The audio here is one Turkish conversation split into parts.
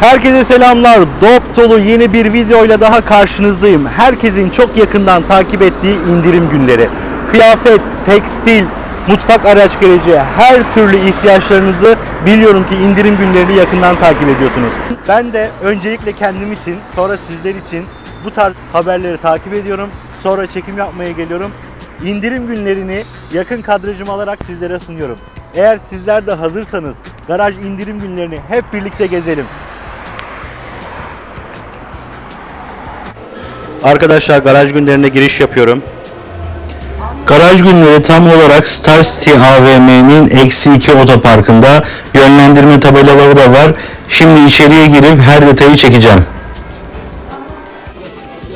Herkese selamlar. Dop dolu yeni bir videoyla daha karşınızdayım. Herkesin çok yakından takip ettiği indirim günleri. Kıyafet, tekstil, mutfak araç gereci her türlü ihtiyaçlarınızı biliyorum ki indirim günlerini yakından takip ediyorsunuz. Ben de öncelikle kendim için sonra sizler için bu tarz haberleri takip ediyorum. Sonra çekim yapmaya geliyorum. İndirim günlerini yakın kadrajım alarak sizlere sunuyorum. Eğer sizler de hazırsanız garaj indirim günlerini hep birlikte gezelim. Arkadaşlar garaj günlerine giriş yapıyorum. Garaj günleri tam olarak Star City AVM'nin eksi 2 otoparkında yönlendirme tabelaları da var. Şimdi içeriye girip her detayı çekeceğim.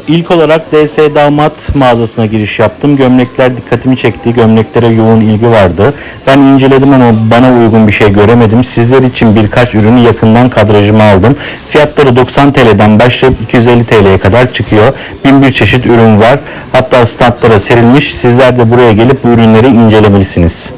İlk olarak DS Damat mağazasına giriş yaptım. Gömlekler dikkatimi çekti. Gömleklere yoğun ilgi vardı. Ben inceledim ama bana uygun bir şey göremedim. Sizler için birkaç ürünü yakından kadrajıma aldım. Fiyatları 90 TL'den başlayıp 250 TL'ye kadar çıkıyor. Bin bir çeşit ürün var. Hatta standlara serilmiş. Sizler de buraya gelip bu ürünleri incelemelisiniz.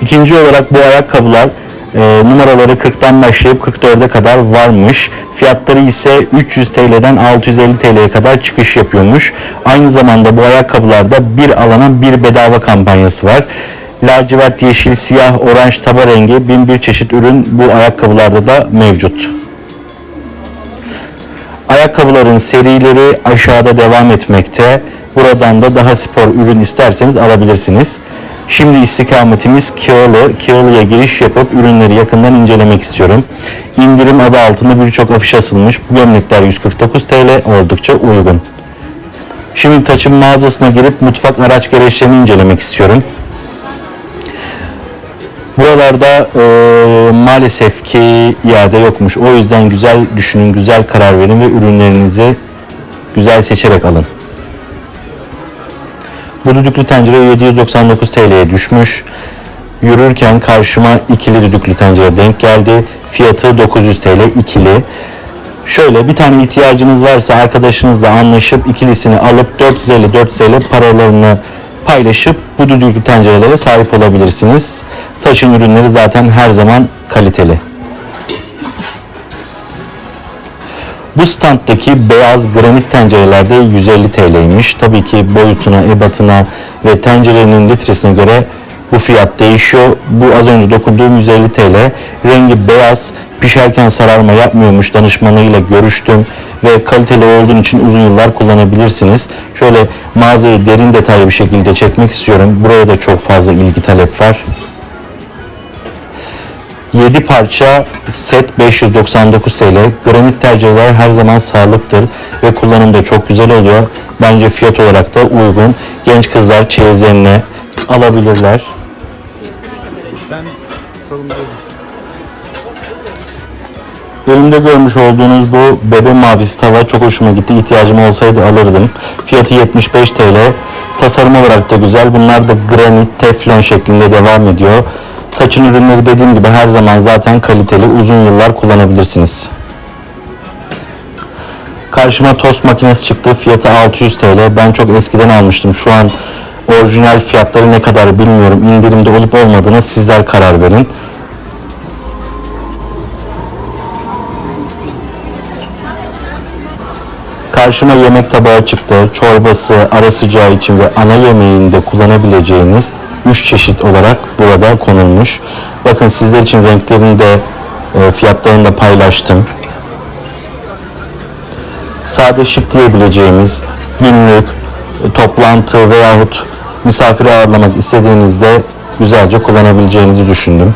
İkinci olarak bu ayakkabılar e, numaraları 40'tan başlayıp 44'e kadar varmış. Fiyatları ise 300 TL'den 650 TL'ye kadar çıkış yapıyormuş. Aynı zamanda bu ayakkabılarda bir alana bir bedava kampanyası var. Lacivert, yeşil, siyah, oranj, taba rengi bin bir çeşit ürün bu ayakkabılarda da mevcut. Ayakkabıların serileri aşağıda devam etmekte. Buradan da daha spor ürün isterseniz alabilirsiniz. Şimdi istikametimiz Kağılı. Kağılı'ya giriş yapıp ürünleri yakından incelemek istiyorum. İndirim adı altında birçok afiş asılmış. Bu gömlekler 149 TL oldukça uygun. Şimdi Taç'ın mağazasına girip mutfak araç gereçlerini incelemek istiyorum. Buralarda e, maalesef ki iade yokmuş. O yüzden güzel düşünün, güzel karar verin ve ürünlerinizi güzel seçerek alın. Bu düdüklü tencere 799 TL'ye düşmüş. Yürürken karşıma ikili düdüklü tencere denk geldi. Fiyatı 900 TL ikili. Şöyle bir tane ihtiyacınız varsa arkadaşınızla anlaşıp ikilisini alıp 450 450 paralarını paylaşıp bu düdüklü tencerelere sahip olabilirsiniz. Taşın ürünleri zaten her zaman kaliteli. Bu standdaki beyaz granit tencerelerde 150 TL'ymiş. Tabii ki boyutuna, ebatına ve tencerenin litresine göre bu fiyat değişiyor. Bu az önce dokunduğum 150 TL. Rengi beyaz, pişerken sararma yapmıyormuş. Danışmanıyla görüştüm ve kaliteli olduğun için uzun yıllar kullanabilirsiniz. Şöyle mağazayı derin detaylı bir şekilde çekmek istiyorum. Buraya da çok fazla ilgi talep var. 7 parça set 599 TL. Granit tercihler her zaman sağlıktır ve kullanımda çok güzel oluyor. Bence fiyat olarak da uygun. Genç kızlar çeyizlerine alabilirler. Ben sorumlu değilim. Elimde görmüş olduğunuz bu bebe mavisi tava çok hoşuma gitti. İhtiyacım olsaydı alırdım. Fiyatı 75 TL. Tasarım olarak da güzel. Bunlar da granit, teflon şeklinde devam ediyor. Taçın ürünleri dediğim gibi her zaman zaten kaliteli. Uzun yıllar kullanabilirsiniz. Karşıma tost makinesi çıktı. Fiyatı 600 TL. Ben çok eskiden almıştım. Şu an orijinal fiyatları ne kadar bilmiyorum. İndirimde olup olmadığına sizler karar verin. Karşıma yemek tabağı çıktı. Çorbası, ara sıcağı için ve ana yemeğinde kullanabileceğiniz 3 çeşit olarak burada konulmuş. Bakın sizler için renklerini de e, fiyatlarını da paylaştım. Sade şık diyebileceğimiz günlük, e, toplantı veyahut misafiri ağırlamak istediğinizde güzelce kullanabileceğinizi düşündüm.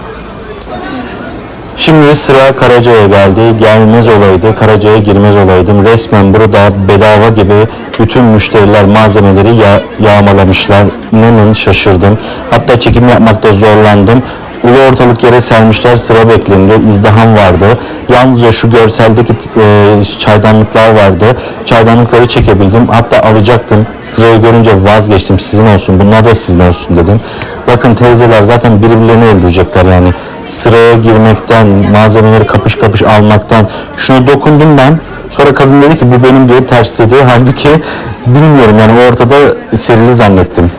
Şimdi sıra Karaca'ya geldi. Gelmez olaydı, Karaca'ya girmez olaydım. Resmen burada bedava gibi bütün müşteriler malzemeleri ya- yağmalamışlar. İnanın şaşırdım. Hatta çekim yapmakta zorlandım. Ulu ortalık yere sermişler, sıra bekleniyor. İzdiham vardı. Yalnızca şu görseldeki e, çaydanlıklar vardı. Çaydanlıkları çekebildim. Hatta alacaktım. Sırayı görünce vazgeçtim. Sizin olsun, bunlar da sizin olsun dedim. Bakın teyzeler zaten birbirlerini öldürecekler yani. Sıraya girmekten, malzemeleri kapış kapış almaktan. Şuna dokundum ben. Sonra kadın dedi ki bu benim diye ters dedi. Halbuki bilmiyorum yani ortada serili zannettim.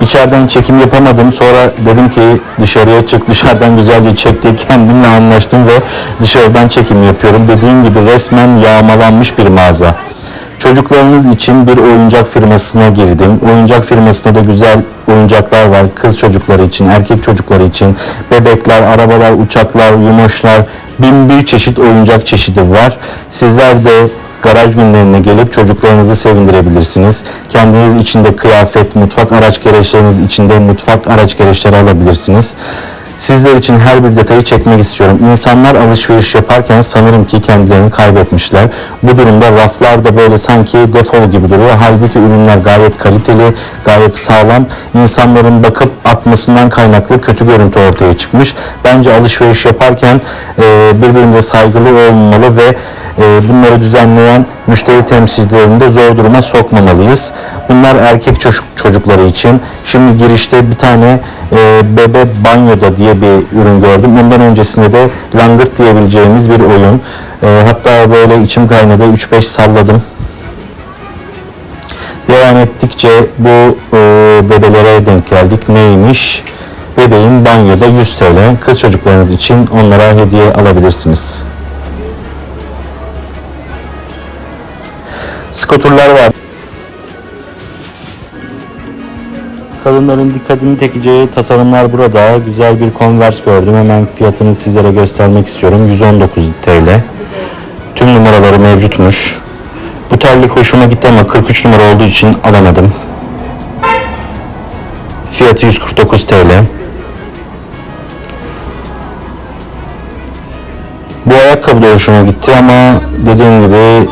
içeriden çekim yapamadım. Sonra dedim ki dışarıya çık, dışarıdan güzelce çek diye kendimle anlaştım ve dışarıdan çekim yapıyorum. Dediğim gibi resmen yağmalanmış bir mağaza. Çocuklarınız için bir oyuncak firmasına girdim. Oyuncak firmasında da güzel oyuncaklar var. Kız çocukları için, erkek çocukları için. Bebekler, arabalar, uçaklar, yumoşlar, bin bir çeşit oyuncak çeşidi var. Sizler de garaj günlerine gelip çocuklarınızı sevindirebilirsiniz. Kendiniz içinde kıyafet, mutfak araç gereçleriniz içinde mutfak araç gereçleri alabilirsiniz. Sizler için her bir detayı çekmek istiyorum. İnsanlar alışveriş yaparken sanırım ki kendilerini kaybetmişler. Bu durumda raflar da böyle sanki defol gibi duruyor. Halbuki ürünler gayet kaliteli, gayet sağlam. İnsanların bakıp atmasından kaynaklı kötü görüntü ortaya çıkmış. Bence alışveriş yaparken e, birbirine saygılı olmalı ve bunları düzenleyen müşteri temsilcilerini de zor duruma sokmamalıyız. Bunlar erkek çocuk çocukları için. Şimdi girişte bir tane e, bebe banyoda diye bir ürün gördüm. Ondan öncesinde de langırt diyebileceğimiz bir oyun. E, hatta böyle içim kaynadı 3-5 salladım. Devam ettikçe bu e, bebelere denk geldik. Neymiş? Bebeğin banyoda 100 TL. Kız çocuklarınız için onlara hediye alabilirsiniz. Skoturlar var. Kadınların dikkatini çekeceği tasarımlar burada. Güzel bir Converse gördüm. Hemen fiyatını sizlere göstermek istiyorum. 119 TL. Tüm numaraları mevcutmuş. Bu terlik hoşuma gitti ama 43 numara olduğu için alamadım. Fiyatı 149 TL. Bu ayakkabı da hoşuma gitti ama dediğim gibi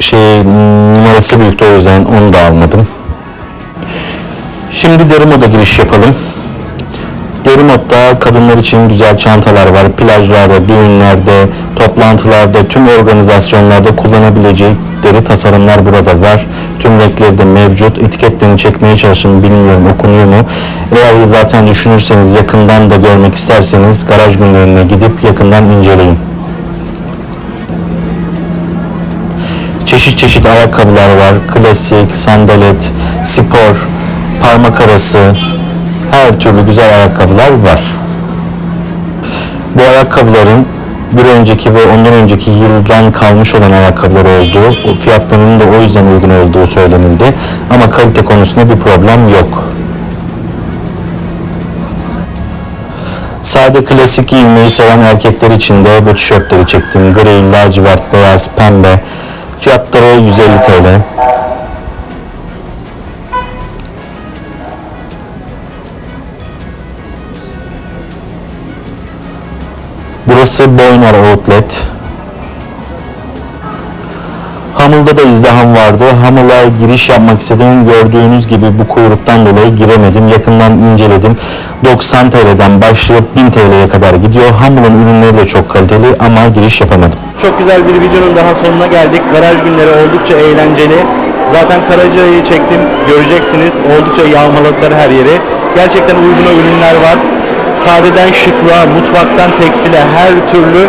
şey numarası büyüktü o yüzden onu da almadım. Şimdi Derimo'da giriş yapalım. Derimod'da kadınlar için güzel çantalar var. Plajlarda, düğünlerde, toplantılarda, tüm organizasyonlarda kullanabilecekleri tasarımlar burada var. Tüm renkleri de mevcut. Etiketlerini çekmeye çalışın. Bilmiyorum okunuyor mu. Eğer zaten düşünürseniz yakından da görmek isterseniz garaj günlerine gidip yakından inceleyin. Çeşit çeşit ayakkabılar var. Klasik, sandalet, spor, parmak arası, her türlü güzel ayakkabılar var. Bu ayakkabıların bir önceki ve ondan önceki yıldan kalmış olan ayakkabılar olduğu, fiyatlarının da o yüzden uygun olduğu söylenildi. Ama kalite konusunda bir problem yok. Sade klasik giyinmeyi seven erkekler için de bu tişörtleri çektim. Gri, lacivert, beyaz, pembe. Fiyatları 150 TL. Burası Boynar Outlet. Hamıl'da da izdiham vardı. Hamıl'a giriş yapmak istedim. Gördüğünüz gibi bu kuyruktan dolayı giremedim. Yakından inceledim. 90 TL'den başlayıp 1000 TL'ye kadar gidiyor. Hamıl'ın ürünleri de çok kaliteli ama giriş yapamadım. Çok güzel bir videonun daha sonuna geldik. Garaj günleri oldukça eğlenceli. Zaten Karaca'yı çektim. Göreceksiniz. Oldukça yağmaladılar her yeri. Gerçekten uyguna ürünler var. Sadeden şıklığa, mutfaktan tekstile her türlü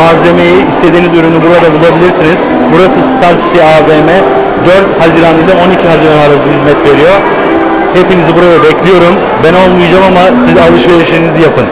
malzemeyi, istediğiniz ürünü burada bulabilirsiniz. Burası Star City AVM. 4 Haziran ile 12 Haziran arası hizmet veriyor. Hepinizi buraya bekliyorum. Ben olmayacağım ama siz alışverişinizi yapın.